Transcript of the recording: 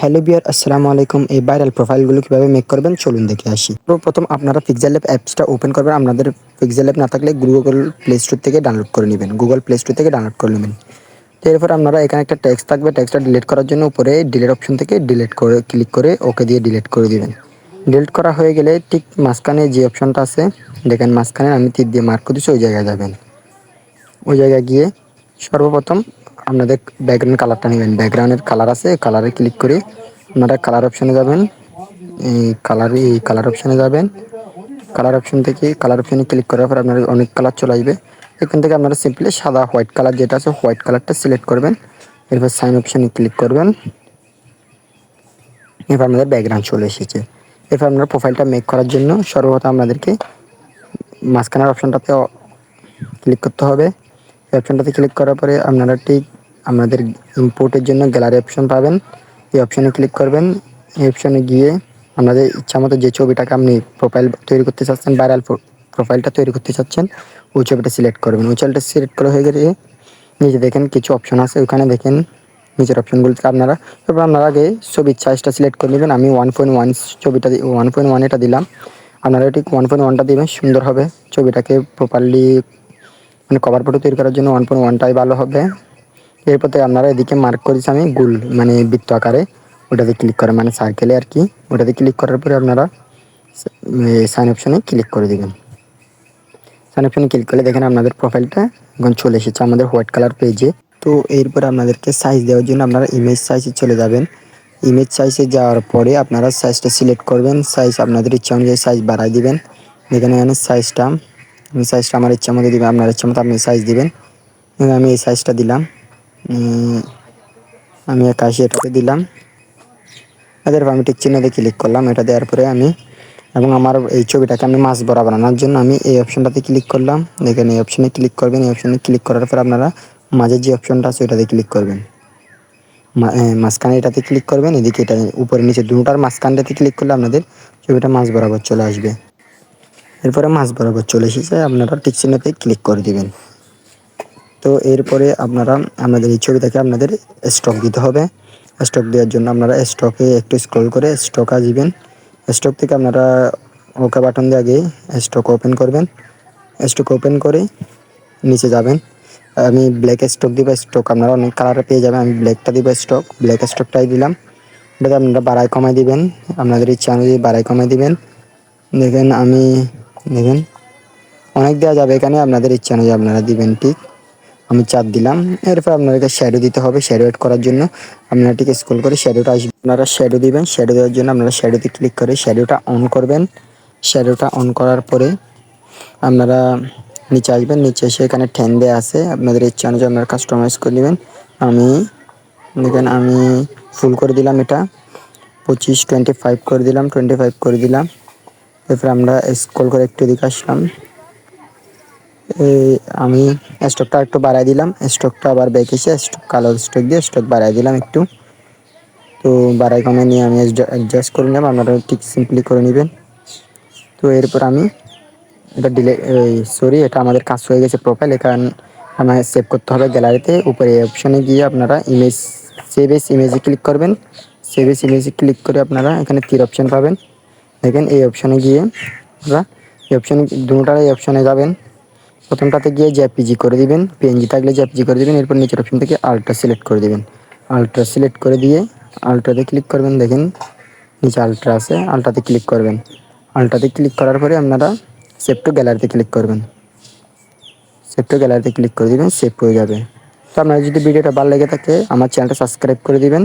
Hello বিয়ার আসসালামু আলাইকুম। এই ভাইরাল প্রোফাইলগুলো কীভাবে মেক করবেন? চলুন দেখে আসি। প্রথম আপনারা পিক্সেল অ্যাপ অ্যাপসটা ওপেন করবেন। আপনাদের পিক্সেল অ্যাপ না থাকলে গুগল প্লে স্টোর থেকে ডাউনলোড করে নেবেন। গুগল প্লে স্টোর থেকে ডাউনলোড করে নেবেন। এরপর আপনারা এখানে একটা টেক্সট থাকবে। টেক্সটটা ডিলিট করার জন্য উপরে ডিলিট অপশন থেকে ডিলিট করে ক্লিক করে ওকে দিয়ে ডিলিট করে দিবেন। ডিলিট করা হয়ে গেলে ঠিক মাঝখানে যে অপশনটা আছে, দেখেন মাঝখানে আমি তীর দিয়ে মার্ক করতেছি ওই জায়গায় যাবেন। ওই জায়গায় গিয়ে সর্বপ্রথম আপনাদের ব্যাকগ্রাউন্ড কালারটা নেবেন। ব্যাকগ্রাউন্ডের কালার আছে কালারে ক্লিক করে আপনারা কালার অপশানে যাবেন। এই কালার এই কালার অপশানে যাবেন। কালার অপশান থেকে কালার অপশানে ক্লিক করার পর আপনার অনেক কালার চলে আসবে। এখান থেকে আপনারা সিম্পলি সাদা হোয়াইট কালার যেটা আছে হোয়াইট কালারটা সিলেক্ট করবেন। এরপর সাইন অপশানে ক্লিক করবেন। এরপর আমাদের ব্যাকগ্রাউন্ড চলে এসেছে। এরপর আপনারা প্রোফাইলটা মেক করার জন্য সর্বপ্রথম আপনাদেরকে মাঝখানের অপশানটাতে ক্লিক করতে হবে। এই অপশানটাতে ক্লিক করার পরে আপনারা ঠিক আপনাদের ইম্পোর্টের জন্য গ্যালারি অপশন পাবেন। এই অপশানে ক্লিক করবেন। এই অপশানে গিয়ে আপনাদের ইচ্ছা মতো যে ছবিটাকে আপনি প্রোফাইল তৈরি করতে চাচ্ছেন ভাইরাল প্রোফাইলটা তৈরি করতে চাচ্ছেন, ওই ছবিটা সিলেক্ট করবেন। ওই ছবিটা সিলেক্ট করা হয়ে গেলে নিচে দেখেন কিছু অপশন আছে ওইখানে দেখেন নিচের অপশনগুলোতে আপনারা, এবার আপনারা আগে ছবির সাইজটা সিলেক্ট করে নেবেন। আমি ওয়ান পয়েন্ট ওয়ান ছবিটা ওয়ান পয়েন্ট ওয়ান এটা দিলাম। আপনারা ঠিক ওয়ান পয়েন্ট ওয়ানটা দেবেন, সুন্দর হবে। ছবিটাকে প্রপারলি মানে কভার ফটো তৈরি করার জন্য ওয়ান পয়েন্ট ওয়ানটাই ভালো হবে। এরপর আপনারা এদিকে মার্ক করেছি আমি গুল মানে বৃত্ত আকারে। ওটাতে ক্লিক করে মানে সার্কেলে আর কি। ওটাতে ক্লিক করার পরে আপনারা সাইন অপশানে ক্লিক করে দেবেন। সাইন অপশানে ক্লিক করলে দেখেন আপনাদের প্রোফাইলটা এখন চলে এসেছে আমাদের হোয়াইট কালার পেজে তো এরপর আপনাদেরকে সাইজ দেওয়ার জন্য আপনারা ইমেজ সাইজে চলে যাবেন। ইমেজ সাইজে যাওয়ার পরে আপনারা সাইজটা সিলেক্ট করবেন। সাইজ আপনাদের ইচ্ছা অনুযায়ী সাইজ বাড়াই দিবেন। দেখেন এখানে সাইজটা সাইজটা আমার ইচ্ছা মতো দিবেন, আপনার ইচ্ছা মতো আপনি সাইজ দিবেন। আমি এই সাইজটা দিলাম। আমি একাশি এটাতে দিলাম। এদের আমি ঠিক চিহ্নতে ক্লিক করলাম। এটা দেওয়ার পরে আমি এবং আমার এই ছবিটাকে আমি মাছ বড়া বানানোর জন্য আমি এই অপশনটাতে ক্লিক করলাম। দেখেন এই অপশনে ক্লিক করবেন। এই অপশনে ক্লিক করার পর আপনারা মাঝের যে অপশনটা আছে ওইটাতে ক্লিক করবেন। মাঝখানে এটাতে ক্লিক করবেন। এদিকে এটা উপরে নিচে দুটার মাঝখানটাতে ক্লিক করলে আপনাদের ছবিটা মাছ বরাবর চলে আসবে। এরপরে মাছ বরাবর চলে এসেছে। আপনারা টিক চিহ্নতে ক্লিক করে দিবেন। তো এরপরে আপনারা আপনাদের এই ছবিটাকে আপনাদের স্টক দিতে হবে। স্টক দেওয়ার জন্য আপনারা স্টকে একটু স্ক্রল করে স্টক আসবেন। স্টক থেকে আপনারা ওকে বাটন দিয়ে আগে স্টক ওপেন করবেন। স্টক ওপেন করে নিচে যাবেন। আমি ব্ল্যাক স্টক দিব স্টক আপনারা অনেক কালারে পেয়ে যাবেন। আমি ব্ল্যাকটা দিব স্টক ব্ল্যাক স্টকটাই দিলাম। এটাতে আপনারা বাড়ায় কমাই দিবেন। আপনাদের ইচ্ছা অনুযায়ী বাড়ায় কমাই দিবেন। দেখেন আমি, দেখেন, অনেক দেওয়া যাবে এখানে। আপনাদের ইচ্ছা অনুযায়ী আপনারা দিবেন ঠিক। আমি চার দিলাম। এরপর আপনাদেরকে শ্যাডো দিতে হবে। শ্যাডো এড করার জন্য আপনারা ঠিক স্কুল করে শ্যাডোটা আসবে। আপনারা শ্যাডো দিবেন। শ্যাডো দেওয়ার জন্য আপনারা শ্যাডোতে ক্লিক করে শ্যাডোটা অন করবেন। শ্যাডোটা অন করার পরে আপনারা নিচে আসবেন। নিচে এসে এখানে ঠ্যান দেওয়া আছে। আপনাদের ইচ্ছা অনুযায়ী আপনারা কাস্টমাইজ করে নেবেন। আমি দেখেন, আমি ফুল করে দিলাম এটা। পঁচিশ টোয়েন্টি ফাইভ করে দিলাম। টোয়েন্টি ফাইভ করে দিলাম। এরপর আমরা স্কল করে একটু দিকে আসলাম। আমি স্টকটা একটু বাড়াই দিলাম। স্টকটা আবার ব্যাক এসে স্টক কালো স্টক দিয়ে স্টক বাড়াই দিলাম একটু। তো বাড়াই কমে নিয়ে আমি অ্যাডজাস্ট করে নিলাম। আপনারা ঠিক সিম্পলি করে নেবেন। তো এরপর আমি এটা ডিলে সরি এটা আমাদের কাজ হয়ে গেছে প্রোফাইল এখান আমায় সেভ করতে হবে গ্যালারিতে উপরে অপশানে গিয়ে আপনারা ইমেজ সেভ এস ইমেজে ক্লিক করবেন। সেভ এস ইমেজে ক্লিক করে আপনারা এখানে তীর অপশান পাবেন। দেখেন এই অপশানে গিয়ে আপনারা এই অপশানে দুটার এই অপশানে যাবেন। প্রথমটাতে গিয়ে জেপিজি করে দিবেন পিএনজি থাকলে জেপিজি করে দিবেন, এরপর নিচের অপশন থেকে আলট্রা সিলেক্ট করে দিবেন। আলট্রা সিলেক্ট করে দিয়ে আলট্রাতে ক্লিক করবেন, দেখেন, নিচে আলট্রা আছে আলট্রাতে ক্লিক করবেন। আলট্রাতে ক্লিক করার পরে আপনারা সেভ টু গ্যালারিতে ক্লিক করবেন। সেভ টু গ্যালারিতে ক্লিক করে দিবেন সেভ হয়ে যাবে। তো আপনার যদি ভিডিওটা ভালো লেগে থাকে, আমার চ্যানেলটা সাবস্ক্রাইব করে দিবেন।